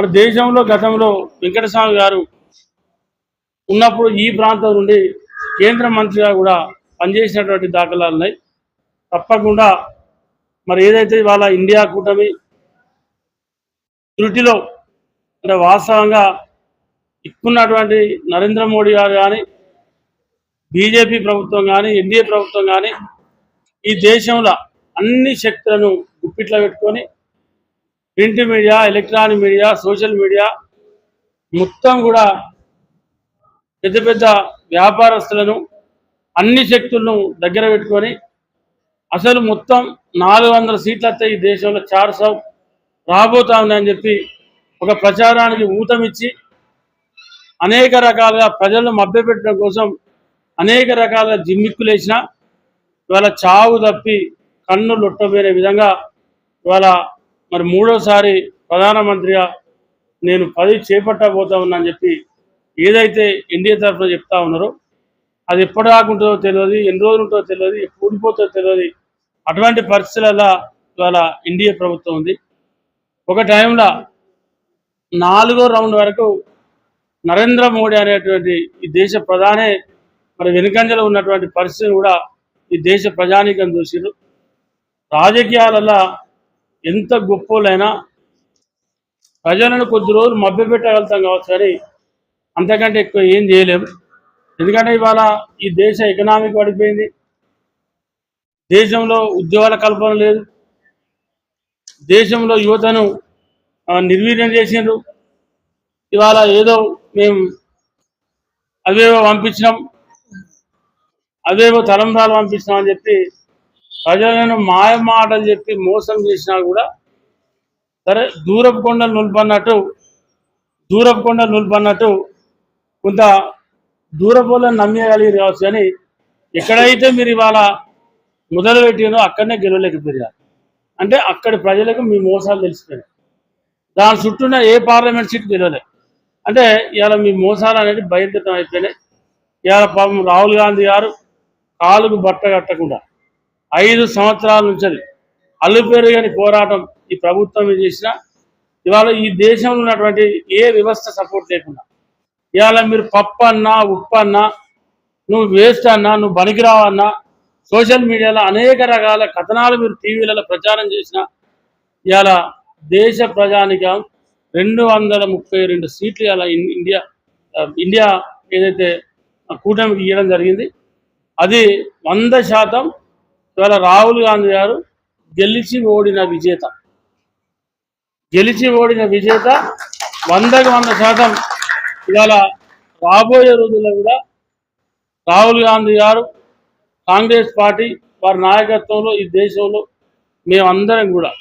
మన దేశంలో గతంలో వెంకటస్వామి గారు ఉన్నప్పుడు ఈ ప్రాంతం నుండి కేంద్ర మంత్రిగా కూడా పనిచేసినటువంటి దాఖలాలు ఉన్నాయి. తప్పకుండా మరి ఏదైతే ఇవాళ ఇండియా కూటమి త్రుటిలో అంటే వాస్తవంగా ఇక్కున్నటువంటి నరేంద్ర మోడీ గారు కానీ బీజేపీ ప్రభుత్వం కానీ ఎన్డీఏ ప్రభుత్వం కానీ ఈ దేశంలో అన్ని శక్తులను గుప్పిట్లో పెట్టుకొని print media electronic media social media మొత్తం కూడా పెద్ద పెద్ద వ్యాపారస్తులను అన్ని శక్తులను దగ్గర పెట్టుకొని అసలు మొత్తం నాలుగు వందల సీట్లు వస్తే ఈ దేశంలో చార్ సౌ రాబోతా ఉన్నాయని చెప్పి ఒక ప్రచారానికి ఊతమిచ్చి అనేక రకాలుగా ప్రజలను మభ్యపెట్టడం కోసం అనేక రకాల జిమ్మిక్కులేసిన ఇవాళ చావు తప్పి కన్ను లొట్టబోయే విధంగా ఇవాళ మరి మూడోసారి ప్రధానమంత్రిగా నేను పది చేపట్టబోతా ఉన్నా అని చెప్పి ఏదైతే ఎన్డీఏ తరఫున చెప్తా ఉన్నారో అది ఎప్పుడు ఉంటుందో తెలియదు ఎన్ని రోజులు ఉంటుందో తెలియదు ఎప్పుడు ఊడిపోతుందో తెలియదు. అటువంటి పరిస్థితులలో ఇవాళ ఎన్డీఏ ప్రభుత్వం ఉంది. ఒక టైంలో నాలుగో రౌండ్ వరకు నరేంద్ర మోడీ అనేటువంటి ఈ దేశ ప్రధానే మరి వెనుకంజలో ఉన్నటువంటి పరిస్థితిని కూడా ఈ దేశ ప్రజానీకం చూసిరు రాజకీయాలలో ఎంత గొప్పోలైనా ప్రజలను కొద్ది రోజులు మభ్యపెట్టగలుగుతాం కావచ్చు కానీ అంతకంటే ఎక్కువ ఏం చేయలేము. ఎందుకంటే ఇవాళ ఈ దేశ ఎకనామిక్ పడిపోయింది. దేశంలో ఉద్యోగాల కల్పన లేదు. దేశంలో యువతను నిర్వీర్యం చేసిండ్రు. ఇవాళ ఏదో మేము అవేవో పంపించినాం. అవేవో తలంబ్రాలు పంపించినాం అని చెప్పి ప్రజలను మాయ మాటలు చెప్పి మోసం చేసినా కూడా సరే దూరపు కొండలు నిలుపన్నట్టు దూరపు కొండలు నిలుపన్నట్టు కొంత దూరపోలను నమ్మేయగలిగారు కావచ్చు కానీ ఎక్కడైతే మీరు ఇవాళ మొదలు పెట్టినో అక్కడనే గెలవలేకపోయారు అంటే అక్కడి ప్రజలకు మీ మోసాలు తెలిసిపోయాయి దాని చుట్టూన్న ఏ పార్లమెంట్ సీట్ గెలవలే. అంటే ఇవాళ మీ మోసాలు అనేది బహిర్గతం అయిపోయినాయి. ఇవాళ పాపం రాహుల్ గాంధీ గారు కాలుకు బట్ట కట్టకుండా ఐదు సంవత్సరాల నుంచి అది. పోరాటం ఈ ప్రభుత్వం చేసిన ఇవాళ ఈ దేశంలో ఉన్నటువంటి ఏ వ్యవస్థ సపోర్ట్ లేకుండా ఇవాళ మీరు పప్పు అన్నా ఉప్పు అన్నా నువ్వు వేస్ట్ అన్నా నువ్వు బనికిరావన్నా సోషల్ మీడియాలో అనేక రకాల కథనాలు మీరు టీవీలలో ప్రచారం చేసిన ఇవాళ దేశ ప్రజానికం రెండు వందల ముప్పై రెండు సీట్లు ఇవాళ ఇన్- ఇండియా ఇండియా ఏదైతే కూటమికి ఇవ్వడం జరిగింది అది వంద శాతం ఇవాళ రాహుల్ గాంధీ గారు గెలిచి ఓడిన విజేత. గెలిచి ఓడిన విజేత వందకు వంద శాతం ఇవాళ రాబోయే రోజుల్లో కూడా రాహుల్ గాంధీ గారు కాంగ్రెస్ పార్టీ వారి నాయకత్వంలో ఈ దేశంలో మేమందరం కూడా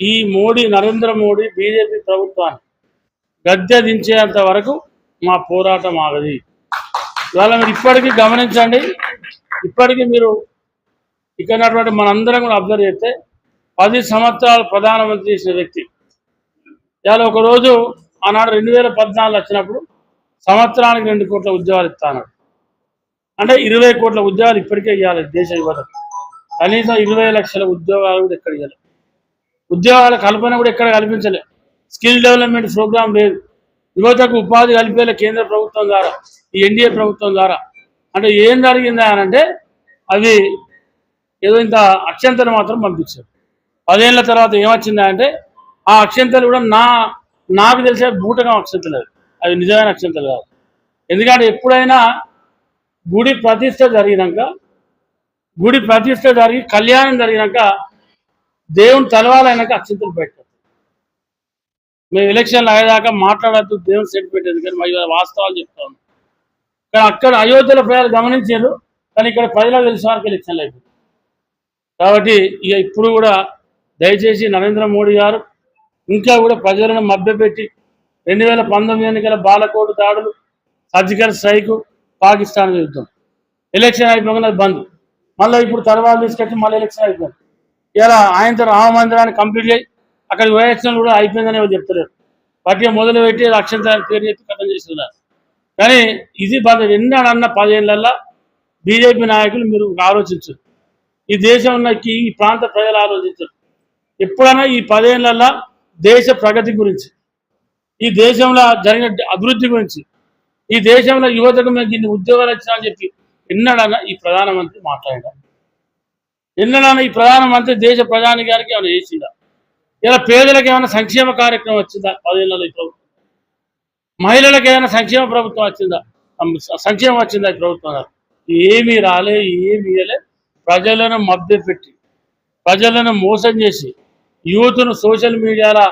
ఈ మోడీ నరేంద్ర మోడీ బీజేపీ ప్రభుత్వాన్ని గద్దె దించేంత వరకు మా పోరాటం ఆగది. ఇవాళ మీరు ఇప్పటికీ గమనించండి. ఇప్పటికీ మీరు ఇక్కడ ఉన్నటువంటి మనందరం కూడా అబ్జర్వ్ చేస్తే పది సంవత్సరాలు ప్రధానమంత్రి చేసిన వ్యక్తి. ఇవాళ ఒకరోజు ఆనాడు రెండు వేల పద్నాలుగు వచ్చినప్పుడు సంవత్సరానికి రెండు కోట్ల ఉద్యోగాలు ఇస్తాను అంటే ఇరవై కోట్ల ఉద్యోగాలు ఇప్పటికే ఇవ్వాలి దేశ యువత కనీసం ఇరవై లక్షల ఉద్యోగాలు కూడా ఎక్కడ ఇవ్వాలి. ఉద్యోగాల కల్పన కూడా ఎక్కడ కల్పించలే. స్కిల్ డెవలప్మెంట్ ప్రోగ్రామ్ లేదు. యువతకు ఉపాధి కల్పేలా కేంద్ర ప్రభుత్వం ద్వారా ఈ ఎన్డీఏ ప్రభుత్వం ద్వారా. అంటే ఏం జరిగిందా అని అంటే అవి ఏదో ఇంత అక్షంతలు మాత్రం పంపించారు. పదేళ్ళ తర్వాత ఏమొచ్చిందంటే ఆ అక్షంతలు కూడా నా నాకు తెలిసే బూటకం అక్షంతలు అవి. అవి నిజమైన అక్షంతలు కాదు. ఎందుకంటే ఎప్పుడైనా గుడి ప్రతిష్ట జరిగినాక గుడి ప్రతిష్ట జరిగి కళ్యాణం జరిగినాక దేవుని తలవాలైనాక అక్షంతలు పెట్టారు. మేము ఎలక్షన్లు అయ్యేదాకా మాట్లాడద్దు దేవుని సెట్ పెట్టేది కానీ మరి వాస్తవాలు చెప్తాను కానీ అక్కడ అయోధ్యలో ప్రజలు గమనించారు కానీ ఇక్కడ ప్రజలకు తెలిసిన వరకు ఎలక్షన్లు అయిపోయింది. కాబట్టి ఇక ఇప్పుడు కూడా దయచేసి నరేంద్ర మోడీ గారు ఇంకా కూడా ప్రజలను మభ్యపెట్టి రెండు వేల పంతొమ్మిది ఎన్నికల బాలకోటు దాడులు సర్జికల్ స్ట్రైక్ పాకిస్తాన్ యుద్ధం ఎలక్షన్ అయిపోగానే అది బంద్. మళ్ళీ ఇప్పుడు తర్వాత తీసుకొచ్చి మళ్ళీ ఎలక్షన్ అయిపోయింది. ఇలా ఆయనతో రామ మందిరాన్ని కంప్లీట్ అయ్యి అక్కడికి పోయొచ్చిన కూడా అయిపోయిందని ఎవరు చెప్తలేరు. వాటికి మొదలు పెట్టి అక్షంత పేరు చెప్పి కథం చేస్తున్నారు. కానీ ఇది బంద్. ఎన్నాడన్న పదేళ్ళల్లో బీజేపీ నాయకులు మీరు ఆలోచించరు. ఈ దేశం ఈ ప్రాంత ప్రజలు ఆలోచించరు. ఎప్పుడైనా ఈ పదేళ్ళలో దేశ ప్రగతి గురించి ఈ దేశంలో జరిగిన అభివృద్ధి గురించి ఈ దేశంలో యువతకు మేము ఇన్ని ఉద్యోగాలు వచ్చినా అని చెప్పి ఎన్నడన్నా ఈ ప్రధానమంత్రి మాట్లాడారు ఎన్నడన్నా ఈ ప్రధానమంత్రి దేశ ప్రధాని గారికి ఏమైనా చేసిందా ఇలా పేదలకు ఏమైనా సంక్షేమ కార్యక్రమం వచ్చిందా పదేళ్ళలో ఈ ప్రభుత్వం? మహిళలకు ఏమైనా సంక్షేమ ప్రభుత్వం వచ్చిందా? సంక్షేమం వచ్చిందా ఈ ప్రభుత్వం? ఏమీ రాలే ఏమీ ఇయ్యలే. ప్రజలను మభ్యపెట్టి ప్రజలను మోసం చేసి యూత్ను సోషల్ మీడియాలో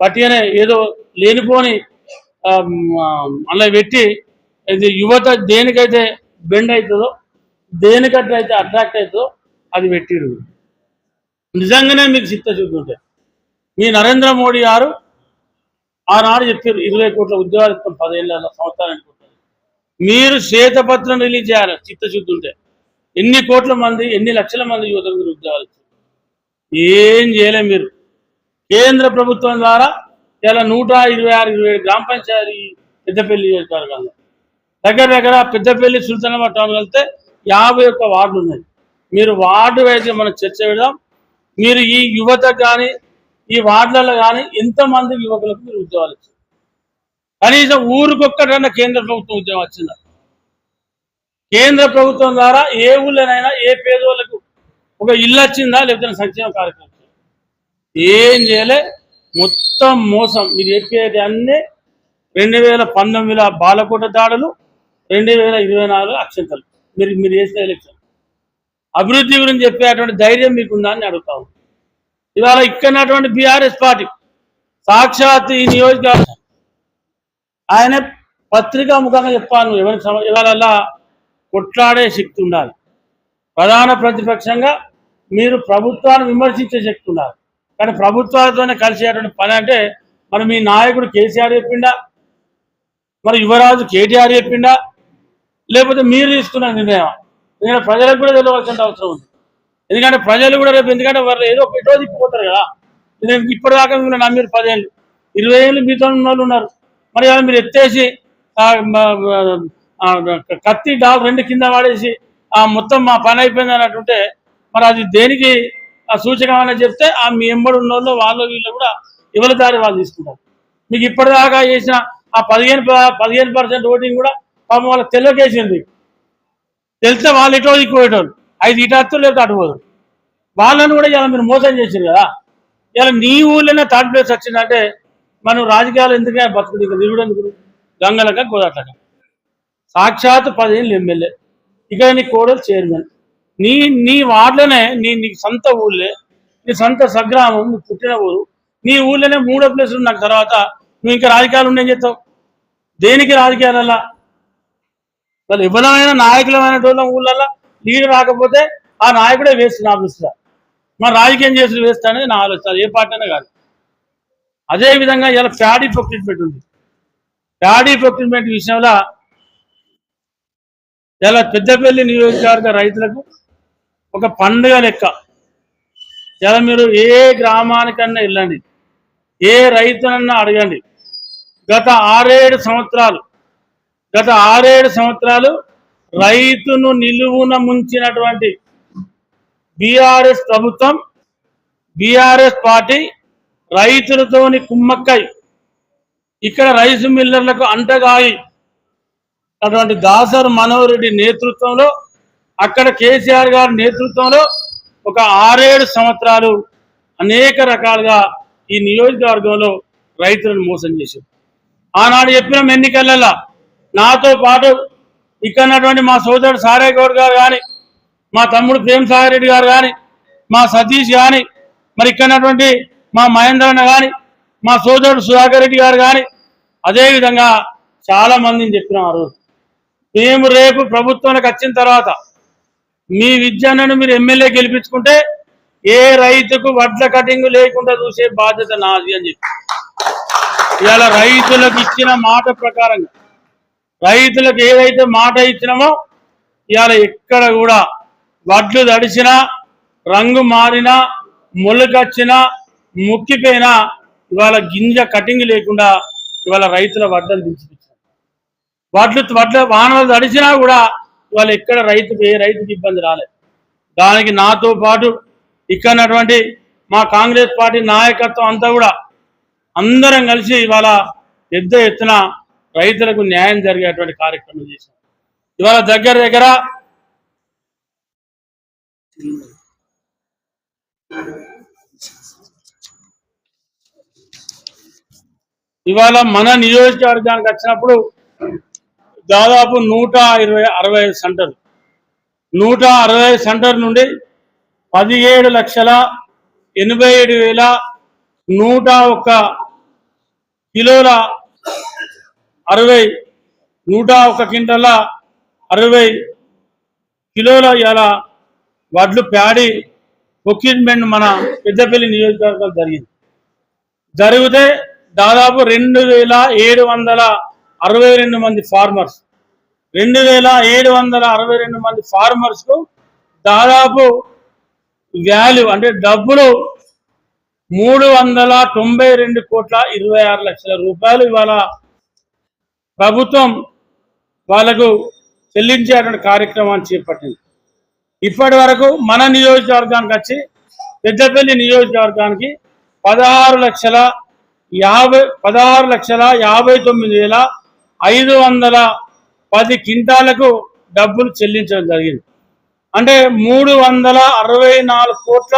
పట్టినే ఏదో లేనిపోని అలా పెట్టి ఇది యువత దేనికైతే బెండ్ అవుతుందో దేనికట్లయితే అట్రాక్ట్ అవుతుందో అది పెట్టిరు. నిజంగానే మీకు చిత్తశుద్ధి ఉంటాయి మీ నరేంద్ర మోడీ గారు ఆనాడు చెప్పారు ఇరవై కోట్ల ఉద్యోగాలు ఇస్తాం పదేళ్ళ సంవత్సరానికి మీరు శ్వేతపత్రం రిలీజ్ చేయాలి చిత్తశుద్ధి ఉంటే ఎన్ని కోట్ల మంది ఎన్ని లక్షల మంది యువతకు మీరు ఉద్యోగాలు ఏం చేయలే మీరు. కేంద్ర ప్రభుత్వం ద్వారా ఇలా నూట ఇరవై ఆరు ఇరవై ఏడు గ్రామ పంచాయతీ పెద్దపల్లి నియోజకవర్గాల్లో. దగ్గర దగ్గర పెద్దపల్లి సుల్తానాబాద్ టౌన్ వెళ్తే యాభై ఒక్క వార్డులు ఉన్నాయి. మీరు వార్డు అయితే మనం చర్చ పెడదాం. మీరు ఈ యువత కానీ ఈ వార్డులలో కానీ ఎంతమంది యువకులకు మీరు ఉద్యోగాలు ఇచ్చారు? కనీసం ఊరికొక్కటన్నా కేంద్ర ప్రభుత్వం ఉద్యోగం వచ్చిందా? కేంద్ర ప్రభుత్వం ద్వారా ఏ ఊళ్ళోనైనా ఏ పేదోళ్ళకు ఒక ఇల్లు వచ్చిందా లేకపోతే సంక్షేమ కార్యక్రమం ఏం చేయలే. మొత్తం మోసం. మీరు చెప్పేది అన్నీ రెండు వేల పంతొమ్మిదిలో బాలకోట దాడులు రెండు వేల ఇరవై నాలుగు అక్షంతలు. మీరు మీరు చేసిన ఎలక్షన్. అభివృద్ధి గురించి చెప్పేటువంటి ధైర్యం మీకుందా అని అడుగుతాను ఇవాళ ఇక్కడటువంటి బీఆర్ఎస్ పార్టీ సాక్షాత్ ఈ నియోజకవర్గం. ఆయన పత్రికా ముఖంగా చెప్పాను ఎవరి సమ ఇవాళ కొట్లాడే శక్తి ఉండాలి. ప్రధాన ప్రతిపక్షంగా మీరు ప్రభుత్వాన్ని విమర్శించే శక్తి ఉండాలి. కానీ ప్రభుత్వాలతోనే కలిసేటువంటి పని అంటే మరి మీ నాయకుడు కేసీఆర్ చెప్పిండా? మరి యువరాజు కేటీఆర్ చెప్పిండా? లేకపోతే మీరు తీసుకున్న నిర్ణయం ఎందుకంటే ప్రజలకు కూడా తెలియవలసిన అవసరం ఉంది. ఎందుకంటే ప్రజలు కూడా రేపు ఎందుకంటే వాళ్ళు ఏదో ఒక ఎటో కదా. ఇప్పటిదాకా మిమ్మల్ని నమ్మిరు పదేళ్ళు. ఇరవై ఏళ్ళు మీతో ఉన్న వాళ్ళు ఉన్నారు. మరి మీరు ఎత్తేసి కత్తి డాల్ రెండు కింద వాడేసి ఆ మొత్తం మా పని అయిపోయింది అన్నట్టుంటే మరి అది దేనికి ఆ చెప్తే ఆ మీ ఎంబడి ఉన్న వాళ్ళు వాళ్ళు వీళ్ళు కూడా ఎవరి దారి వాళ్ళు తీసుకుంటారు. మీకు ఇప్పటిదాకా చేసిన ఆ పదిహేను ప- పదిహేను పర్సెంట్ ఓటింగ్ కూడా పాపం వాళ్ళకి తెలియకేసింది తెలిస్తే వాళ్ళు ఇటో దిక్కుపోయేటోళ్ళు ఐదు ఇటు అత్తు లేకపోతే అటు పోదు. వాళ్ళని కూడా ఇలా మీరు మోసం చేశారు కదా. ఇలా నీ ఊళ్ళోనే థర్డ్ ప్లేస్ వచ్చిందంటే మనం రాజకీయాలు ఎందుకంటే బతుకుడు? ఇంకా దిగుడు ఎందుకు? గంగలక గోదాట్లక సాక్షాత్ పదిహేను ఎమ్మెల్యే. ఇక్కడ నీ కోడలు చైర్మన్. నీ నీ వార్డులోనే నీ నీ సొంత ఊళ్ళే నీ సొంత స్వగ్రామం నువ్వు పుట్టిన ఊరు. నీ ఊళ్ళోనే మూడో ప్లేస్ ఉన్న తర్వాత నువ్వు ఇంకా రాజకీయాలు ఉండేం చెప్తావు దేనికి రాజకీయాలల్లా? వాళ్ళు ఎవరైనా నాయకులమైన వాళ్ళ ఊళ్ళల్లో లీడర్ రాకపోతే ఆ నాయకుడే వేస్ట్ నా దృష్టిలో. మరి రాజకీయం చేసి వేస్తా అనేది నా ఆలోచన. ఏ పార్టీ అయినా కాదు. అదే విధంగా ఇలా ప్యాడీ ప్రొక్రిట్మెంట్ ఉంది. ప్యాడీ ప్రొక్రిట్మెంట్ విషయంలో ఇలా పెద్దపల్లి నియోజకవర్గ రైతులకు ఒక పండుగ లెక్క. ఇలా మీరు ఏ గ్రామానికన్నా వెళ్ళండి ఏ రైతునన్నా అడగండి. గత ఆరేడు సంవత్సరాలు గత ఆరేడు సంవత్సరాలు రైతును నిలువున ముంచినటువంటి బీఆర్ఎస్ ప్రభుత్వం బీఆర్ఎస్ పార్టీ రైతులతోని కుమ్మక్కై ఇక్కడ రైసు మిల్లర్లకు అంటగాయి అటువంటి దాసర్ మనోహ్రెడ్డి నేతృత్వంలో అక్కడ కేసీఆర్ గారి నేతృత్వంలో ఒక ఆరేడు సంవత్సరాలు అనేక రకాలుగా ఈ నియోజకవర్గంలో రైతులను మోసం చేశారు. ఆనాడు చెప్పిన ఎన్నికలలో నాతో పాటు ఇక్కడ మా సోదరుడు సారే గౌడ్ గారు కానీ మా తమ్ముడు ప్రేమ్ సాగర్ రెడ్డి గారు కానీ మా సతీష్ కానీ మరి ఇక్కడ మా మహేంద్ర అన్న కానీ మా సోదరుడు సుధాకర్ రెడ్డి గారు కానీ అదేవిధంగా చాలా మందిని ఆ రోజు. మేము రేపు ప్రభుత్వానికి వచ్చిన తర్వాత మీ విద్యను మీరు ఎమ్మెల్యే గెలిపించుకుంటే ఏ రైతుకు వడ్ల కటింగ్ లేకుండా చూసే బాధ్యత నాది అని చెప్పి. ఇవాళ రైతులకు ఇచ్చిన మాట ప్రకారంగా రైతులకు ఏదైతే మాట ఇచ్చినామో ఇవాళ ఎక్కడ కూడా వడ్లు తడిసినా రంగు మారినా మొలకొచ్చినా ముక్కిపోయినా ఇవాళ గింజ కటింగ్ లేకుండా ఇవాళ రైతుల వడ్డలు దించిపించారు వడ్లు వడ్ల వానలు తడిచినా కూడా ఇవాళ ఎక్కడ రైతుకి రైతుకి ఇబ్బంది రాలేదు. దానికి నాతో పాటు ఇక్కడ మా కాంగ్రెస్ పార్టీ నాయకత్వం అంతా కూడా అందరం కలిసి ఇవాళ పెద్ద ఎత్తున రైతులకు న్యాయం జరిగేటువంటి కార్యక్రమం చేశాం. ఇవాళ దగ్గర దగ్గర ఇవాళ మన నియోజకవర్గానికి వచ్చినప్పుడు దాదాపు నూట ఇరవై అరవై ఐదు సెంటర్ నూట అరవై ఐదు సెంటర్ నుండి పదిహేడు లక్షల ఎనభై ఏడు వేల నూట ఒక్క కిలోల అరవై నూట ఒక్క క్వింటల అరవై కిలోల ఇలా వడ్లు ప్యాడి ప్రొక్యూర్మెంట్ మన పెద్దపల్లి నియోజకవర్గం జరిగింది. జరిగితే దాదాపు రెండు వేల ఏడు వందల అరవై రెండు మంది ఫార్మర్స్ రెండు వేల ఏడు వందల అరవై రెండు మంది ఫార్మర్స్కు దాదాపు వాల్యూ అంటే డబ్బులు మూడు వందల తొంభై రెండు కోట్ల ఇరవై ఆరు లక్షల రూపాయలు ఇవాళ ప్రభుత్వం వాళ్ళకు చెల్లించేటువంటి కార్యక్రమాన్ని చేపట్టింది. ఇప్పటి వరకు మన నియోజకవర్గానికి వచ్చి పెద్దపల్లి నియోజకవర్గానికి పదహారు లక్షల యాభై పదహారు లక్షల యాభై తొమ్మిది వేల ఐదు వందల పది క్వింటాలకు డబ్బులు చెల్లించడం జరిగింది. అంటే మూడు వందల అరవై నాలుగు కోట్ల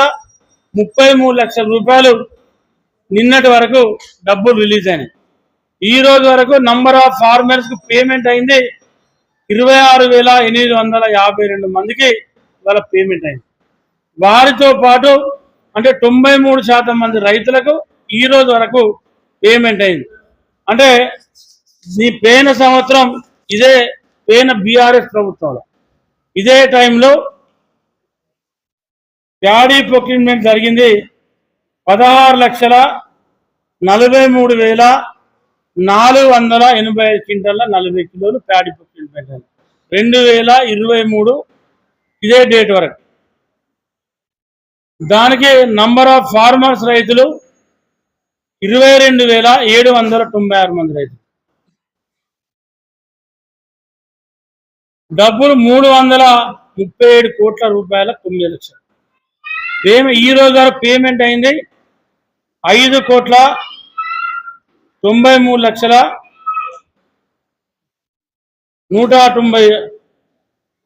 ముప్పై మూడు లక్షల రూపాయలు నిన్నటి వరకు డబ్బులు రిలీజ్ అయినాయి. ఈ రోజు వరకు నంబర్ ఆఫ్ ఫార్మర్స్కు పేమెంట్ అయింది ఇరవై ఆరు వేల ఎనిమిది వందల యాభై రెండు మందికి వాళ్ళ పేమెంట్ అయింది. వారితో పాటు అంటే తొంభై మూడు శాతం మంది రైతులకు ఈ రోజు వరకు పేమెంట్ అయింది. అంటే ఈ పోయిన సంవత్సరం ఇదే పోయిన బీఆర్ఎస్ ప్రభుత్వంలో. ఇదే టైంలో ప్యాడీ ప్రొక్యూర్మెంట్ జరిగింది పదహారు లక్షల నలభై మూడు వేల నాలుగు వందల ఎనభై ఐదు క్వింటల్ల నలభై కిలోలు ప్యాడీ ప్రొక్యూర్మెంట్ రెండు వేల ఇరవై మూడు ఇదే డేట్ వరకు. దానికి నంబర్ ఆఫ్ ఫార్మర్స్ రైతులు ఇరవై రెండు వేల ఏడు వందల తొంభై ఆరు మంది రైతులు. డబ్బులు మూడు వందల ముప్పై ఏడు కోట్ల రూపాయల తొమ్మిది లక్షలు. పేమెంట్ ఈ రోజు వరకు పేమెంట్ అయింది ఐదు కోట్ల తొంభై మూడు లక్షల నూట తొంభై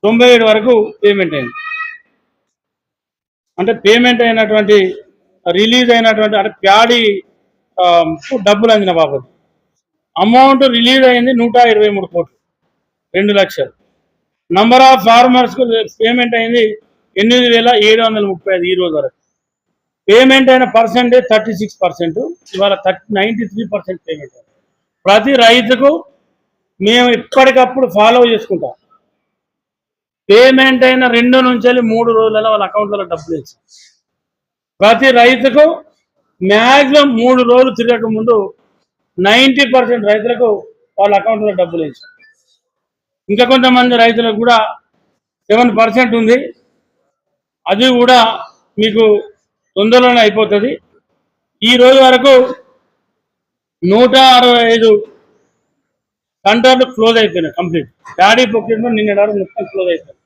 తొంభై ఏడు వరకు పేమెంట్ అయింది. అంటే పేమెంట్ అయినటువంటి రిలీజ్ అయినటువంటి అంటే ప్యాడీ డబ్బులు అందిన బాబు. అమౌంట్ రిలీజ్ అయింది నూట ఇరవై మూడు కోట్లు రెండు లక్షలు. నంబర్ ఆఫ్ ఫార్మర్స్కు పేమెంట్ అయింది ఎనిమిది వేల ఏడు వందల ముప్పై ఐదు ఈ రోజు వరకు. పేమెంట్ అయిన పర్సెంటేజ్ థర్టీ సిక్స్ పర్సెంట్ ఇవాళ thirty ninety three percent payment అయింది. ప్రతి రైతుకు మేము ఎప్పటికప్పుడు ఫాలో చేసుకుంటాం. పేమెంట్ అయిన రెండు నుంచి వెళ్ళి మూడు రోజులలో వాళ్ళ అకౌంట్లలో డబ్బులు ఇచ్చాం ప్రతి రైతుకు మ్యాక్సిమం మూడు రోజులు తిరగక ముందు నైంటీ పర్సెంట్ రైతులకు వాళ్ళ అకౌంట్లో డబ్బులు ఇచ్చాం ఇంకా కొంతమంది రైతులకు కూడా సెవెన్ పర్సెంట్ ఉంది. అది కూడా మీకు తొందరలోనే అయిపోతుంది. ఈ రోజు వరకు నూట అరవై ఐదు సెంటర్లు క్లోజ్ అయిపోయినాయి కంప్లీట్. డాడీ ప్రొక్యూర్మెంట్ నిన్న వరకు మొత్తం క్లోజ్ అయిపోయింది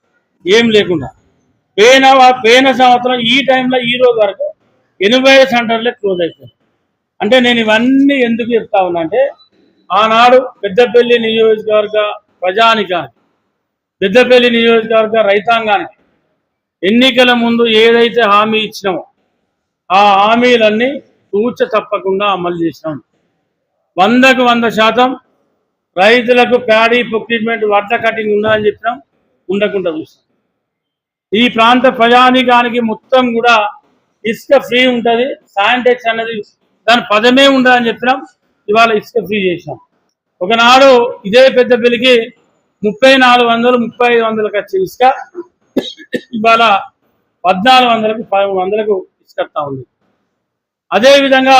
ఏం లేకుండా. పోయిన పోయిన సంవత్సరం ఈ టైంలో ఈ రోజు వరకు ఎనభై ఐదు సెంటర్లే క్లోజ్ అయిపోయింది అంటే నేను ఇవన్నీ ఎందుకు చెప్తా ఉన్నా అంటే ఆనాడు పెద్దపల్లి నియోజకవర్గ ప్రజానికానికి పెద్దపల్లి నియోజకవర్గ రైతాంగానికి ఎన్నికల ముందు ఏదైతే హామీ ఇచ్చినామో ఆ హామీలన్నీ తూచ తప్పకుండా అమలు చేసినాం. వందకు వంద శాతం రైతులకు ప్యాడీ ప్రొక్యూర్మెంట్ వడ్ల కటింగ్ ఉందని చెప్పినాం ఉండకుండా చూస్తాం ఈ ప్రాంత ప్రజానికానికి మొత్తం కూడా ఇసుక ఫ్రీ ఉంటుంది శానిటైజ్ అనేది దాని పదమే ఉండదని చెప్పినాం ఇవాళ ఇసుక ఫ్రీ చేసినాం. ఒకనాడు ఇదే పెద్ద పెళ్ళికి ముప్పై నాలుగు వందలు ముప్పై ఐదు వందలకు వచ్చే ఇసుక. ఇవాళ పద్నాలుగు వందలకు పదమూడు వందలకు ఇసుకత్తా ఉంది. అదేవిధంగా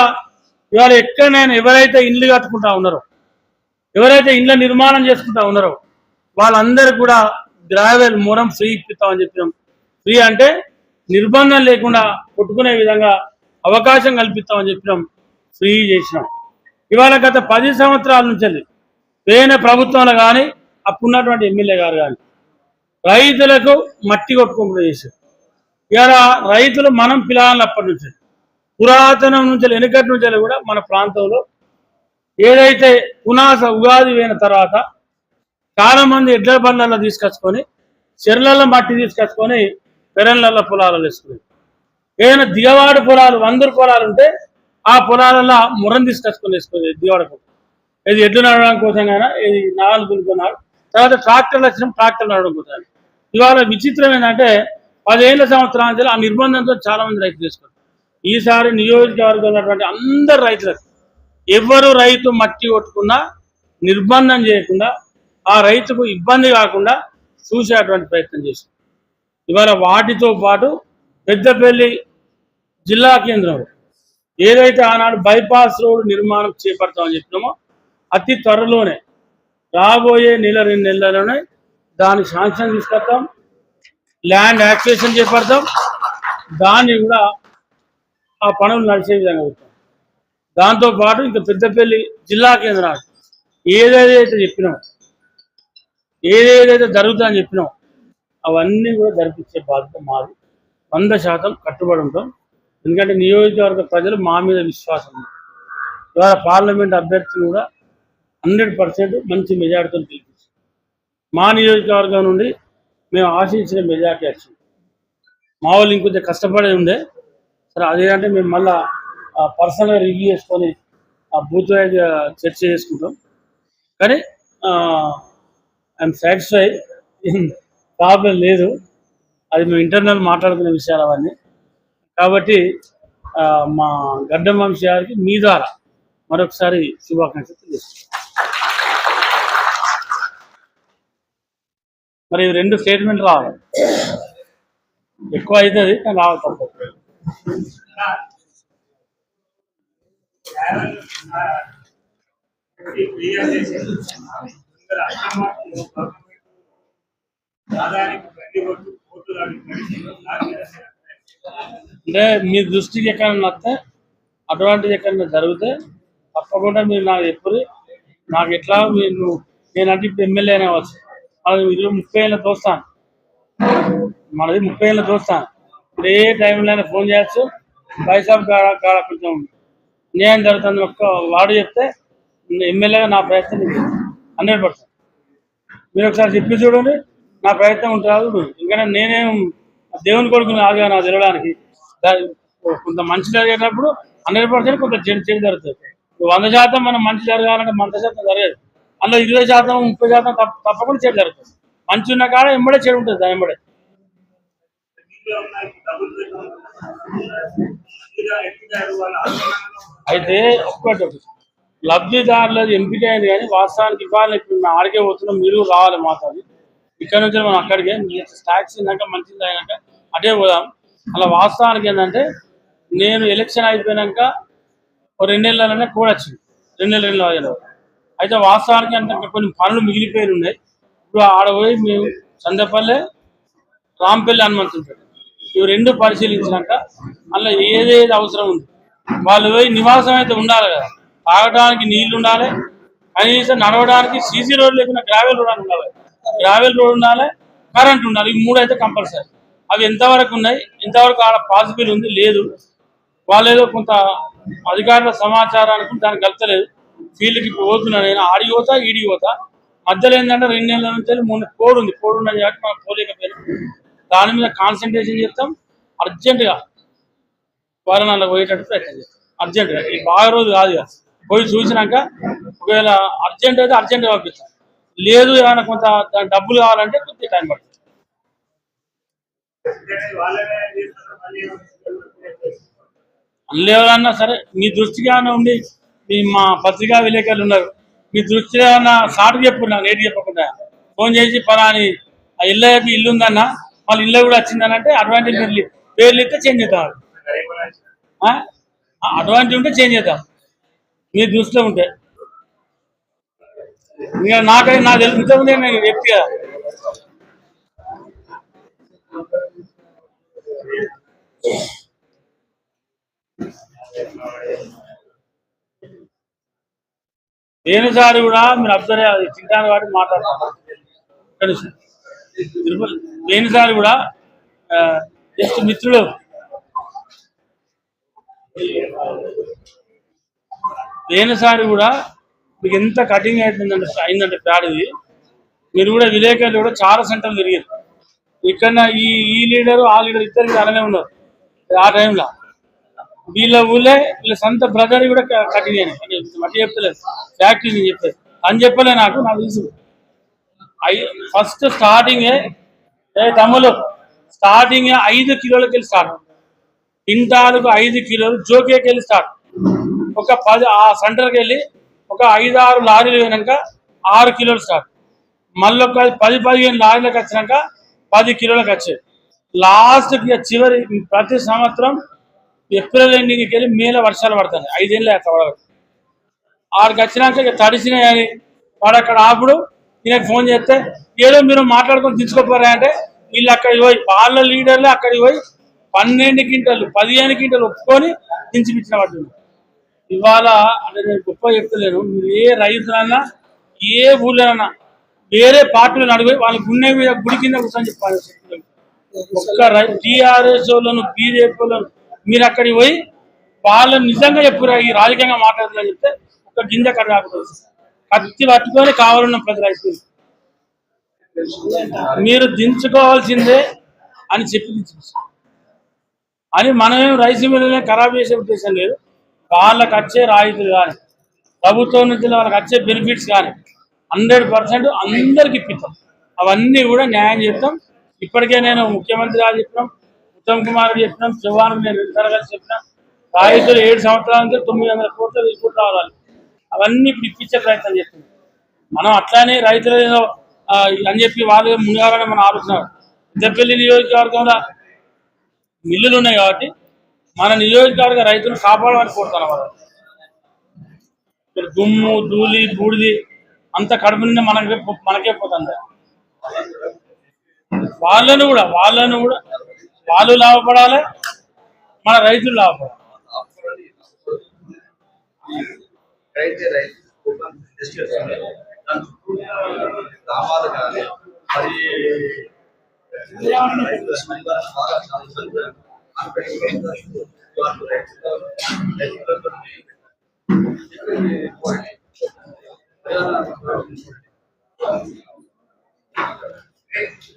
ఇవాళ ఎక్కడ నేను ఎవరైతే ఇండ్లు కట్టుకుంటా ఉన్నారో ఎవరైతే ఇండ్ల నిర్మాణం చేసుకుంటా ఉన్నారో వాళ్ళందరూ కూడా గ్రావెల్ మూరం ఫ్రీ ఇప్పిస్తామని చెప్పినాం. ఫ్రీ అంటే నిర్బంధం లేకుండా కొట్టుకునే విధంగా అవకాశం కల్పిస్తామని చెప్పినాం. ఫ్రీ చేసినాం. ఇవాళ గత పది సంవత్సరాల నుంచి పోయిన ప్రభుత్వంలో కానీ అప్పుడున్నటువంటి ఎమ్మెల్యే గారు కానీ రైతులకు మట్టి కొట్టుకుంటూ చేశారు. ఇవాళ రైతులు మనం పిలాలప్పటి నుంచి పురాతనం నుంచి వెనుకటి నుంచి కూడా మన ప్రాంతంలో ఏదైతే పునాస ఉగాది పోయిన తర్వాత చాలా మంది ఎడ్ల బండ్లలో తీసుకొచ్చుకొని చెర్లలో మట్టి తీసుకొచ్చుకొని పెరన్లలో పొలాలు వేసుకునేది ఏదైనా దిగవాడు పొలాలు వందరు పొలాలు ఉంటే ఆ పొలాలలో మురం తీసుకొచ్చుకొని వేసుకునేది దిగవాడకు ఇది ఎడ్లు నడవడం కోసం కానీ ఇది నాగలు దున్నుకున్నాడు తర్వాత ట్రాక్టర్లు వచ్చిన ట్రాక్టర్లు నడవడం కోసం. ఇవాళ విచిత్రం ఏంటంటే పదేళ్ళ సంవత్సరాల ఆ నిర్బంధంతో చాలా మంది రైతులు చేసుకున్నారు. ఈసారి నియోజకవర్గంలో ఉన్నటువంటి అందరు రైతులకు ఎవరు రైతు మట్టి కొట్టుకున్నా నిర్బంధం చేయకుండా ఆ రైతుకు ఇబ్బంది కాకుండా చూసేటువంటి ప్రయత్నం చేసింది. ఇవాళ వాటితో పాటు పెద్దపల్లి జిల్లా కేంద్రంలో ఏదైతే ఆనాడు బైపాస్ రోడ్ నిర్మాణం చేపడతామని చెప్పినామో అతి త్వరలోనే రాబోయే నెల రెండు నెలలోనే దాని శాంక్షన్ తీసుకొస్తాం ల్యాండ్ యాక్టివేషన్ చేపడతాం దాన్ని కూడా ఆ పనులు నడిచే విధంగా ఉంటాం దాంతోపాటు ఇంకా పెద్దపల్లి జిల్లా కేంద్రాలు ఏదేదైతే చెప్పినాం ఏదేదైతే జరుగుతుందని చెప్పినాం అవన్నీ కూడా జరిపించే బాధ్యత మాది. వంద శాతం కట్టుబడి ఉంటాం. ఎందుకంటే నియోజకవర్గ ప్రజలు మా మీద విశ్వాసం ఉంది. ఇవాళ పార్లమెంట్ అభ్యర్థిని కూడా హండ్రెడ్ పర్సెంట్ మంచి మెజార్టీతో గెలిపించారు మా నియోజకవర్గం నుండి మేము ఆశించిన మెజార్టీ వచ్చింది. మా వాళ్ళు ఇంకొంచెం కష్టపడే ఉండే. సరే అదేంటే మేము మళ్ళా పర్సనల్గా రివ్యూ చేసుకొని ఆ బూత్ వైజ్ చర్చ చేసుకుంటాం. కానీ ఐఎమ్ సాటిస్ఫై. ప్రాబ్లం లేదు. అది మేము ఇంటర్నల్ మాట్లాడుకునే విషయాలు అవన్నీ. కాబట్టి మా గడ్డం వంశీ గారికి మీ ద్వారా మరొకసారి శుభాకాంక్షలు తెలియజేస్తున్నాను మరి రెండు స్టేట్మెంట్ రావాలి. ఎక్కువ అవుతుంది కానీ రావాలి తప్పదు. అంటే మీ దృష్టికి ఎక్కడన్నా వస్తే అటువంటిది ఎక్కడన్నా జరిగితే తప్పకుండా మీరు నాకు ఎప్పుడు నాకు ఎట్లా మీరు నేనంటే ఇప్పుడు ఎమ్మెల్యేనే అవ్వచ్చు అది ఇరవై ముప్పై ఏళ్ళ చూస్తాను మనది ముప్పై ఏళ్ళ చూస్తాను ఇప్పుడు ఏ టైంలో అయినా ఫోన్ చేయొచ్చు. పైసా కాడ కాడ కొంచెం న్యాయం జరుగుతుంది ఒక్క వాడు చెప్తే ఎమ్మెల్యేగా నా ప్రయత్నం హండ్రెడ్ పర్సెంట్. మీరు ఒకసారి చెప్పి చూడండి. నా ప్రయత్నం ఉంటుంది? ఎందుకంటే నేనేం దేవుని కొడుకుని ఆగా నాకు తెలవడానికి. కొంత మంచి జరిగేటప్పుడు హండ్రెడ్ పర్సెంట్ కొంత చెడు చెడు జరుగుతుంది. వంద శాతం మనం మంచి జరగాలంటే వంద శాతం జరగదు. అందులో ఇరవై శాతం ముప్పై శాతం తప్ప- తప్పకుండా చెడు జరుగుతుంది. మంచి ఉన్న కాడ ఎంబడే చెడు ఉంటుంది దాని ఎంబడే. అయితే ఒక్కటి లబ్ధిదారులది ఎంపిక అయింది కానీ వాస్తవానికి ఇవ్వాలి ఇప్పుడు మేము ఆడికే పోతున్నాం మీరు రావాలి మాతో. ఇక్కడ నుంచి మనం అక్కడికే ట్యాక్స్ తిన్నాక మంచిది అయినాక అటే పోదాం. అలా వాస్తవానికి ఏంటంటే నేను ఎలక్షన్ అయిపోయినాక ఓ రెండు నెలలనే కూడా వచ్చింది. రెండు నెలలు రెండు నెలలు అయితే వాస్తవానికి అంటే కొన్ని పనులు మిగిలిపోయి ఉన్నాయి. ఇప్పుడు ఆడ పోయి మేము సందపల్లె రాంపల్లి హనుమంతుంటాడు ఇవి రెండు పరిశీలించినాక అందులో ఏదేది అవసరం ఉంది? వాళ్ళు పోయి నివాసం అయితే ఉండాలి కదా. తాగడానికి నీళ్ళు ఉండాలి. కనీసం నడవడానికి సీసీ రోడ్ లేకుండా గ్రావెల్ రోడ్ ఉండాలి. గ్రావెల్ రోడ్ ఉండాలి కరెంట్ ఉండాలి ఈ మూడు అయితే కంపల్సరీ. అవి ఎంతవరకు ఉన్నాయి ఎంతవరకు ఆడ పాసిబుల్ ఉంది లేదు. వాళ్ళు ఏదో కొంత అధికారుల సమాచారానికి దానికి కలతలేదు. ఫీల్డ్కి ఇప్పుడు పోతున్నా నేను ఆడి పోతా ఈడి పోతా. మధ్యలో ఏంటంటే రెండు నెలల నుంచి మూడు కోడ్ ఉంది కోడ్ ఉన్నది కాబట్టి మనం పోలేకపోయినాం. దాని మీద కాన్సన్ట్రేషన్ చేస్తాం అర్జెంటుగా వాళ్ళని అలా పోయేటట్టు ప్రయత్నం చేస్తాం. అర్జెంటుగా బాగా రోజు కాదు కదా పోయి చూసినాక ఒకవేళ అర్జెంట్ అయితే అర్జెంట్గా పంపిస్తాం. లేదు ఏమైనా కొంత డబ్బులు కావాలంటే కొద్దిగా టైం పడుతుంది. లేవన్నా సరే మీ దృష్టిగా ఉండి మీ మా పత్రికా విలేకరులు ఉన్నారు మీ దృష్టిలో ఏమన్నా సాటు చెప్పున్నా నేటి చెప్పకుండా ఫోన్ చేసి పలాని ఆ ఇల్లు అయితే ఇల్లు ఉందన్న వాళ్ళ ఇల్లు కూడా వచ్చిందని అంటే అడ్వాంటేజ్ పేర్లు పేర్లు ఇస్తే చేంజ్ చేద్దాం. ఆ? అడ్వాంటేజ్ ఉంటే చేంజ్ చేద్దాం. మీ దృష్టిలో ఉంటే. ఇంకా నాకై నాకు తెలుసు ఇంతకుముందే నేను వ్యక్తి కదా. దేనిసారి కూడా మీరు అబ్జర్వ్ తింటాను కాబట్టి మాట్లాడతాను తిరుపతి. దేనిసారి కూడా జస్ట్ మిత్రుడు. దేనిసారి కూడా మీకు ఎంత కటింగ్ అవుతుందంటే అయిందంటే ప్యాడ్ ఇది. మీరు కూడా విలేకరులు కూడా చాలా సెంటర్లు తిరిగారు. ఇక్కడ ఈ ఈ లీడరు ఆ లీడర్ ఇద్దరికి అలానే ఉన్నారు. ఆ టైంలో వీళ్ళ ఊళ్ళే వీళ్ళ సొంత బ్రదర్ కూడా కటింగ్ అయినాయి మట్టి చెప్తలేదు. ఫ్యాక్టరీ నేను చెప్పలేదు. అని చెప్పలే నాకు నాకు తెలుసు. ఫస్ట్ స్టార్టింగ్ ఏ తమ్ములు స్టార్టింగ్ ఐదు కిలోలకి వెళ్ళి స్టార్ట్ ఇంటాలకు ఐదు కిలోలు జోకేకి వెళ్ళి స్టార్ట్ ఒక పది ఆ సెంటర్కి వెళ్ళి ఒక ఐదు ఆరు లారీలు పోయినాక ఆరు కిలోలు స్టార్ట్ మళ్ళీ ఒక పది పదిహేను లారీలకు వచ్చినాక పది కిలోలకు వచ్చాయి. లాస్ట్కి చివరి ప్రతి సంవత్సరం ఏప్రిల్ ఎండింగ్కి వెళ్ళి మేల వర్షాలు పడతాయి. ఐదేళ్ళు అట్లా ఆరుకి ఆడికి వచ్చినాక ఇక తడిసినాయి అని వాడు అక్కడ ఆపుడు ఈయనకు ఫోన్ చేస్తే ఏదో మీరు మాట్లాడుకొని తీసుకోపోరా అంటే వీళ్ళు అక్కడికి పోయి వాళ్ళ లీడర్లు అక్కడికి పోయి పన్నెండు క్వింటలు పదిహేను క్వింటలు ఒప్పుకొని దించిపించిన పడుతుంది ఇవాళ అంటే నేను గొప్ప చెప్తలేను. మీరు ఏ రైతులన్నా ఏ ఊళ్ళోనన్నా వేరే పార్టీలను అడిగి వాళ్ళ గుండె మీద గుడి కింద కూర్చొని చెప్పాలి. ఒక్క టీఆర్ఎస్ వాళ్ళను బీజేపీ వాళ్ళను మీరు అక్కడికి పోయి వాళ్ళు నిజంగా చెప్పారు ఈ రాజకీయంగా మాట్లాడుతున్నా చెప్తే ఒక గింజ కర్ర కాకపోతే కత్తి పట్టుకొని కావాలన్న ప్రతి రైతు మీరు దించుకోవాల్సిందే అని చెప్పి అని మనమేం రైస్ మిల్లునే ఖరాబ్ చేసే ఉద్దేశం లేదు. వాళ్ళకి వచ్చే రాయితీలు కానీ ప్రభుత్వం నుంచి వాళ్ళకి వచ్చే బెనిఫిట్స్ కానీ హండ్రెడ్ పర్సెంట్ అందరికి ఇప్పిస్తాం. అవన్నీ కూడా న్యాయం చేస్తాం. ఇప్పటికే నేను ముఖ్యమంత్రి గారు చెప్పినాం ఉత్తమ్ కుమార్ చెప్పినాం చౌహాన్ నేను రెండు కలిసి చెప్పినాం. రాయితీలు ఏడు సంవత్సరాల నుంచి తొమ్మిది వందల కోట్లు వెయ్యి కోట్లు రావాలి. అవన్నీ ఇప్పుడు ఇప్పించే ప్రయత్నం చేస్తున్నాం మనం అట్లానే రైతులు ఏదో అని చెప్పి వాళ్ళు ముందుగానే మనం ఆలోచన. పెద్దపల్లి నియోజకవర్గంలో మిల్లులు ఉన్నాయి కాబట్టి మన నియోజకవర్గ రైతులు కాపాడమని కోరుతున్నాం వాళ్ళు ఇక్కడ దుమ్ము ధూళి బూడిది అంత కడుపు నిండా మనకే మనకే పోతుంది. వాళ్ళను కూడా వాళ్ళను కూడా వాళ్ళు లాభపడాలి మన రైతులు లాభపడాలి. కానీ మరి రైతుల స్పందన బాగా చాలా ఇబ్బంది ఆ రైతులు వాళ్ళు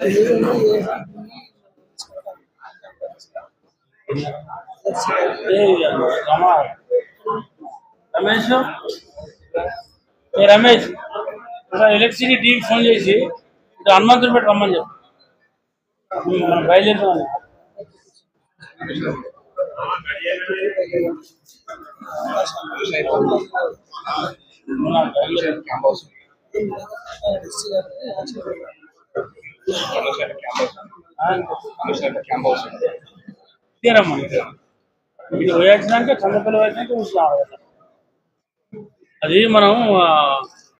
రైతులు రైతులతో ఏ రమా రమేష్? రమేష్? ఇక్కడ ఎలక్ట్రిసిటీ టీకి ఫోన్ చేసి ఇటు హనుమంతుని పెట్టి రమ్మని చెప్పు. మనం బయలుదేరుతామని తీరమ్మా బయలుదేరాం. ఇది పోయాల్సినాక చంద్రపల్లి వచ్చినాక చూసినాం అది మనం ఆ,